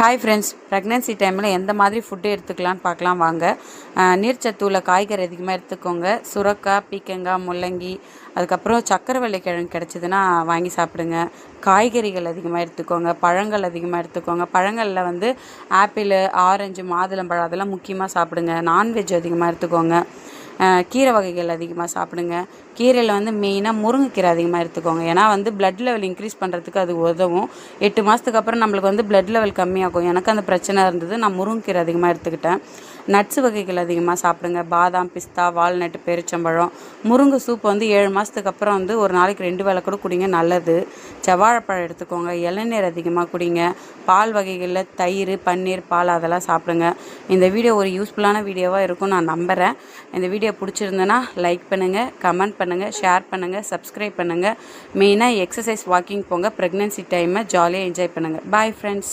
Hi friends pregnancy டைமில் எந்த மாதிரி ஃபுட்டு எடுத்துக்கலான்னு பார்க்கலாம் வாங்க. அஹ், நீர்ச்சத்து உள்ள காய்கறி அதிகமாக எடுத்துக்கோங்க. சுரக்காய் பீக்கங்காய் முள்ளங்கி அதுக்கப்புறம் சக்கரவள்ளி கிழங்கு கிடச்சிதுன்னா வாங்கி சாப்பிடுங்க. காய்கறிகள் அதிகமாக எடுத்துக்கோங்க பழங்கள் அதிகமாக எடுத்துக்கோங்க. பழங்களில் வந்து ஆப்பிள் ஆரஞ்சு மாதுளம்பழம் அதெல்லாம் முக்கியமாக சாப்பிடுங்க. நான்வெஜ் அதிகமாக எடுத்துக்கோங்க. கீரை வகைகள் அதிகமாக சாப்பிடுங்க. கீரையில் வந்து மெயினாக முருங்கைக்கீரை அதிகமாக எடுத்துக்கோங்க. ஏன்னா வந்து பிளட் லெவல் இன்க்ரீஸ் பண்ணுறதுக்கு அது உதவும். எட்டு மாதத்துக்கு அப்புறம் நம்மளுக்கு வந்து பிளட் லெவல் கம்மியாகும். எனக்கு அந்த பிரச்சனை இருந்தது. நான் முருங்கைக்கீரை அதிகமாக எடுத்துக்கிட்டேன். நட்ஸ் வகைகள் அதிகமாக சாப்பிடுங்க. பாதாம் பிஸ்தா வால்நட்டு பெருச்சம்பழம் முருங்கை சூப் வந்து ஏழு மாதத்துக்கு அப்புறம் வந்து ஒரு நாளைக்கு ரெண்டு வேளை கூட குடிங்க நல்லது. செவ்வாழைப்பழம் எடுத்துக்கோங்க. இளநீர் அதிகமாக குடிங்க. பால் வகைகளில் தயிர் பன்னீர் பால் அதெல்லாம் சாப்பிடுங்க. இந்த வீடியோ ஒரு யூஸ்ஃபுல்லான வீடியோவாக இருக்கும் நான் நம்புகிறேன் இந்த வீடியோ பிடிச்சிருந்தேன்னா லைக் பண்ணுங்கள் கமெண்ட் பண்ணுங்கள் ஷேர் பண்ணுங்கள் சப்ஸ்கிரைப் பண்ணுங்கள் மெயினாக எக்ஸசைஸ் வாக்கிங் போங்க ப்ரெக்னென்சி டைமை ஜாலியாக என்ஜாய் பண்ணுங்கள் பாய் ஃப்ரெண்ட்ஸ்